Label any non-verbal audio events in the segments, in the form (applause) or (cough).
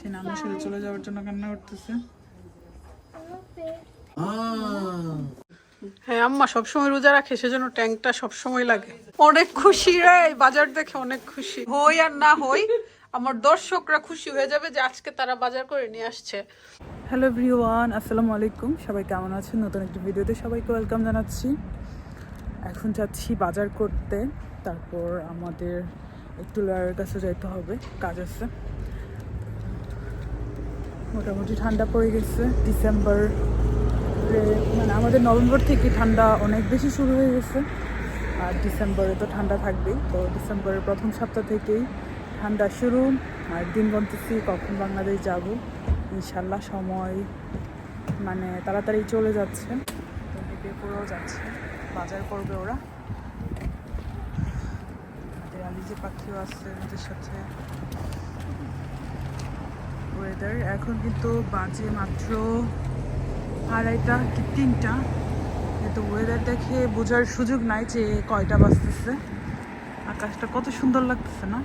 সে নামের সাথে চলে যাওয়ার জন্য কান্না করতেছে। হ্যাঁ আম্মা সবসময় রোজা রাখে সেজন্য ট্যাঙ্কটা সবসময় লাগে। অনেক খুশি রে বাজার দেখে অনেক খুশি। হই আর না হই আমার দর্শকরা খুশি হয়ে যাবে যে আজকে তারা বাজার করে নিয়ে আসছে। হ্যালো এভরিওয়ান আসসালামু আলাইকুম। সবাই কেমন আছেন? নতুন একটা ভিডিওতে সবাইকে ওয়েলকাম জানাচ্ছি। এখন যাচ্ছি বাজার করতে। তারপর আমাদের একটু লয়ারের কাছে যাইতে হবে কাজ আছে। মোটামুটি ঠান্ডা পড়ে গেছে। ডিসেম্বর মানে আমাদের নভেম্বর থেকে ঠান্ডা অনেক বেশি শুরু হয়ে গেছে। আর ডিসেম্বরে তো ঠান্ডা থাকবেই। তো ডিসেম্বরের প্রথম সপ্তাহ থেকেই ঠান্ডা শুরু। আর দিন গুনতেছি কখন বাংলাদেশ যাব। ইনশাল্লাহ সময় মানে তাড়াতাড়ি চলে যাচ্ছে। হেঁটে করেও যাচ্ছে। বাজার করবে ওরা। আমাদের আলিজে পাখিও আছে, ওদের সাথে ওয়েদার এখন কিন্তু বাজে মাত্র আড়াইটা কি তিনটা। কিন্তু ওয়েদার দেখে বোঝার সুযোগ নাই যে কয়টা বাজতেছে। আকাশটা কত সুন্দর লাগতেছে না?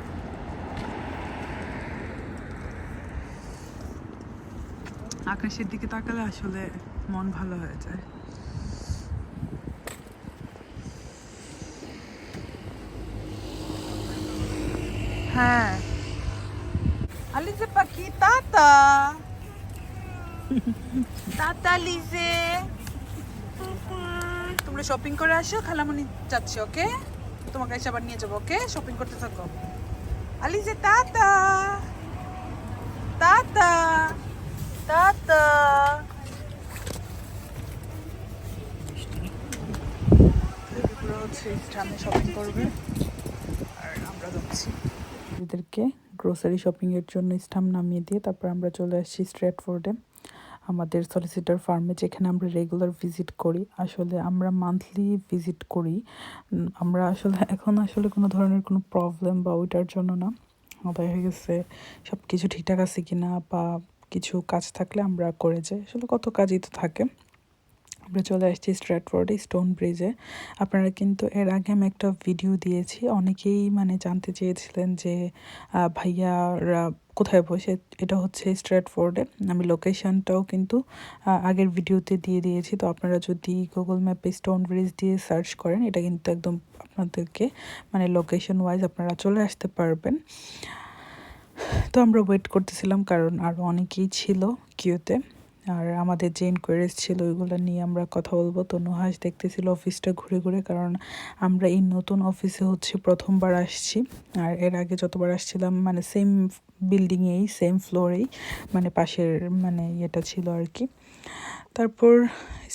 আকাশের দিকে তাকালে আসলে মন ভালো হয়ে যায়। হ্যাঁ। আলিজে পাখি তাতা তাতা লিজে তোমরা শপিং করে আসো খালামণি যাচ্ছে ওকে তোমাকে এসে আবার নিয়ে যাব ওকে শপিং করতে থাকো। আলিজে তাতা তাতা তাতা এগুলো হচ্ছে স্থানে শপিং করবে। আর আমরা যাচ্ছি। এদেরকে গ্রোসারি শপিংয়ের জন্য স্টাম নামিয়ে দিয়ে তারপর আমরা চলে আসছি স্ট্রেট ফোর্ডে আমাদের সলিসিটার ফার্মে যেখানে আমরা রেগুলার ভিজিট করি। আসলে আমরা মান্থলি ভিজিট করি। আমরা আসলে (laughs) এখন আসলে কোনো ধরনের কোনো প্রবলেম বা ওইটার জন্য না। দেখা গেছে সব কিছু ঠিকঠাক আছে কি না বা কিছু কাজ থাকলে আমরা করে যাই। আসলে কত কাজই তো থাকে। আমরা চলে আসছি স্ট্র্যাটফোর্ডে স্টোন ব্রিজে আপনারা কিন্তু এর আগে আমি একটা ভিডিও দিয়েছি। অনেকেই মানে জানতে চেয়েছিলেন যে ভাইয়ারা কোথায় বসে? এটা হচ্ছে স্ট্র্যাটফোর্ডে আমি লোকেশনটাও কিন্তু আগের ভিডিওতে দিয়ে দিয়েছি। তো আপনারা যদি গুগল ম্যাপে স্টোন ব্রিজ দিয়ে সার্চ করেন, এটা কিন্তু একদম আপনাদেরকে মানে লোকেশন ওয়াইজ আপনারা চলে আসতে পারবেন। তো আমরা ওয়েট করতেছিলাম কারণ আরও অনেকেই ছিল কিউতে আর আমাদের যে ইনকোয়ারিজ ছিল, ওইগুলো নিয়ে আমরা কথা বলব। তো নুহাস দেখতেছিল অফিসটা ঘুরে ঘুরে, কারণ আমরা এই নতুন অফিসে হচ্ছে প্রথমবার আসছি। আর এর আগে যতবার আসছিলাম মানে সেম বিল্ডিংয়েই সেম ফ্লোরেই মানে পাশের মানে ইয়েটা ছিল আর কি। তারপর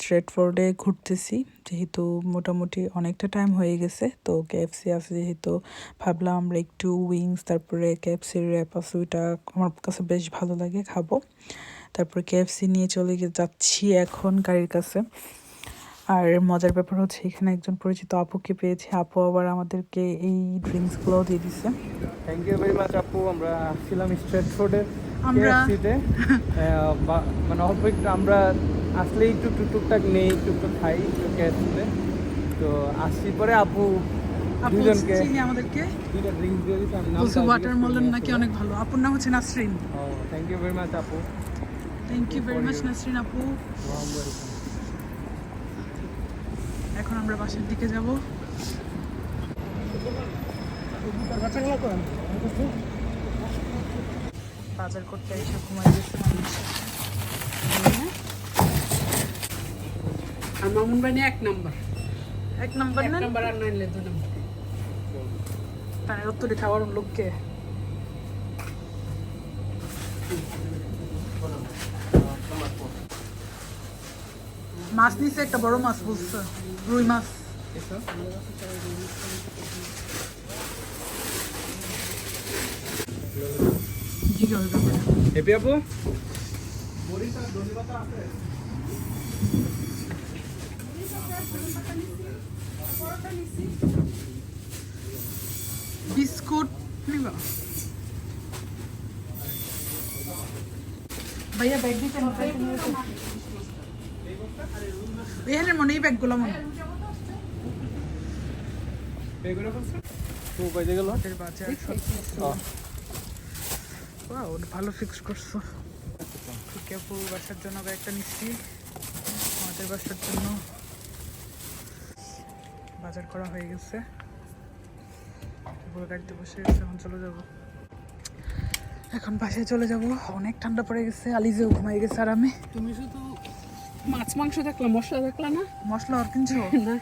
স্ট্রেট ফোর্ডে ঘুরতেছি, যেহেতু মোটামুটি অনেকটা টাইম হয়ে গেছে। তো কেএফসি আছে যেহেতু, ভাবলাম আমরা একটু উইংস তারপরে কেএফসির র্যাপ আছে ওইটা আমার কাছে বেশ ভালো লাগে, খাব। তারপর কেএফসি নিয়ে চলে গিয়ে যাচ্ছি এখন গাড়ির কাছে। আর মজার ব্যাপার হচ্ছে এখানে একজন পরিচিত আপুকে পেয়েছি। আপু আবার আমাদেরকে এই ড্রিঙ্কসগুলোও দিয়ে দিছে। থ্যাংক ইউ ভেরি মাচ আপু। আমরা আসছিলাম স্ট্রেট ফোর্ডে আমরা- কেএফসিতে মানে অল্প একটু আমরা আসলে একটু টুকটুকটাক নেই টুকটুক খাই কেএফসিতে তো আসছি পরে আপু দুজনকে চিনি আমাদেরকে দুইটা ড্রিঙ্কস দিয়ে দিচ্ছে আমি বলছে ওয়াটারমেলন নাকি অনেক ভালো। আপুর নাম হচ্ছে নাসরিন। ও থ্যাংক ইউ ভেরি মাচ আপু। Thank you very much Nasrin আপু. এখন আমরা বাসার দিকে যাব। বাজার করতে এসে ঘুমাই গেছে। বানি এক নাম্বার। এক নম্বর এক না? নাম্বার আর নাইলে দু নাম্বার। তার উত্তরে খাওয়ার লোককে। মাছ নিছে একটা বড় মাছ বলছে রুই মাছ। হ্যাপি আপু? বিস্কুট নিবা? ভাইয়া ব্যাগ দিতে মনে এই ব্যাগগুলো মনে ভালো ফিক্স করছ। বাসার জন্য একটা নিচ্ছি। আমাদের বাসার জন্য। বাজার করা হয়ে গেছে। পুরো গাড়িতে বসে গেছে এখন চলে যাব। এখন বাসায় চলে যাব। অনেক ঠান্ডা পড়ে গেছে আলিজেও ঘুমাই গেছে আর আমি তুমি শুধু মাছ মাংস দেখলা মশলা দেখলা না? মশলা আর কিনছো (laughs) না।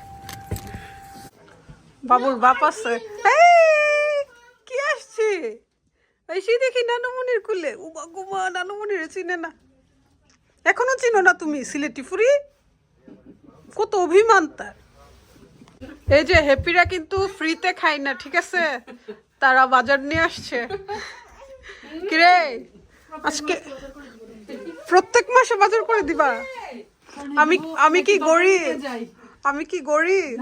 বাবুর বাপ আছে। কি আসছে? এসে দেখি নানুমনির কুলে। উমা গুমা নানুমনির চিনে না। এখনও চিনো না তুমি সিলেটি ফুরি? কত অভিমান তার। এই যে হ্যাপিরা কিন্তু ফ্রিতে খায় না ঠিক আছে? তারা বাজার নিয়ে আসছে। কিরে? আজকে প্রত্যেক মাসে বাজার করে দিবা? আমি আমি কি গরিব? আমি কি গরিব।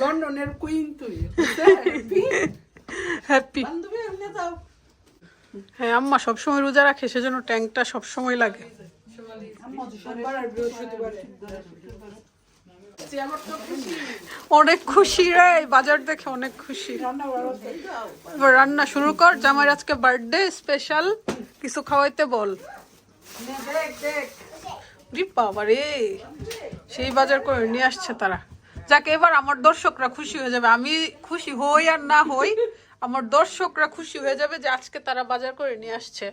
লন্ডনের কুইন তুই। হ্যাপি হ্যাঁ আম্মা সবসময় রোজা রাখে সেজন্য ট্যাঙ্কটা সবসময় লাগে। অনেক খুশি রে বাজার দেখে অনেক খুশি। রান্না শুরু কর জামাই আজকে বার্থডে স্পেশাল কিছু খাওয়াইতে বল। রি বাবা রে সেই বাজার করে নিয়ে আসছে তারা। যাকে এবার আমার দর্শকরা খুশি হয়ে যাবে। আমি খুশি হই আর না হই আমার দর্শকরা খুশি হয়ে যাবে যে আজকে তারা বাজার করে নিয়ে আসছে।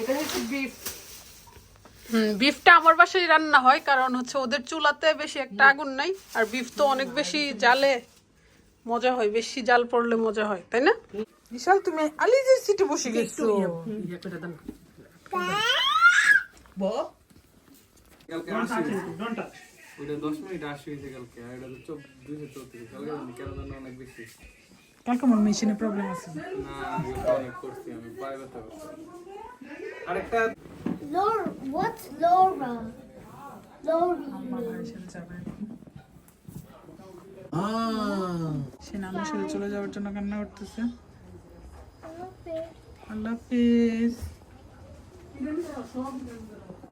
এটা হচ্ছে বিফ বিফটা আমার বাসায় রান্না হয় কারণ হচ্ছে ওদের চুলাতে বেশি একটা আগুন নাই আর বিফ তো অনেক বেশি জালে মজা হয় বেশি জাল পড়লে মজা হয় তাই না? বিশাল তুমি আলিজের সিটে বসে গেছো। ইয়ে করে কালকে আমার মেশিনে প্রবলেম আছে। না অনেক করছি আমি আরেকটা Laura, what's Laura? Laura. সে নামের সাথে চলে যাওয়ার জন্য কান্না করতেছে। আল্লাহ হাফিজ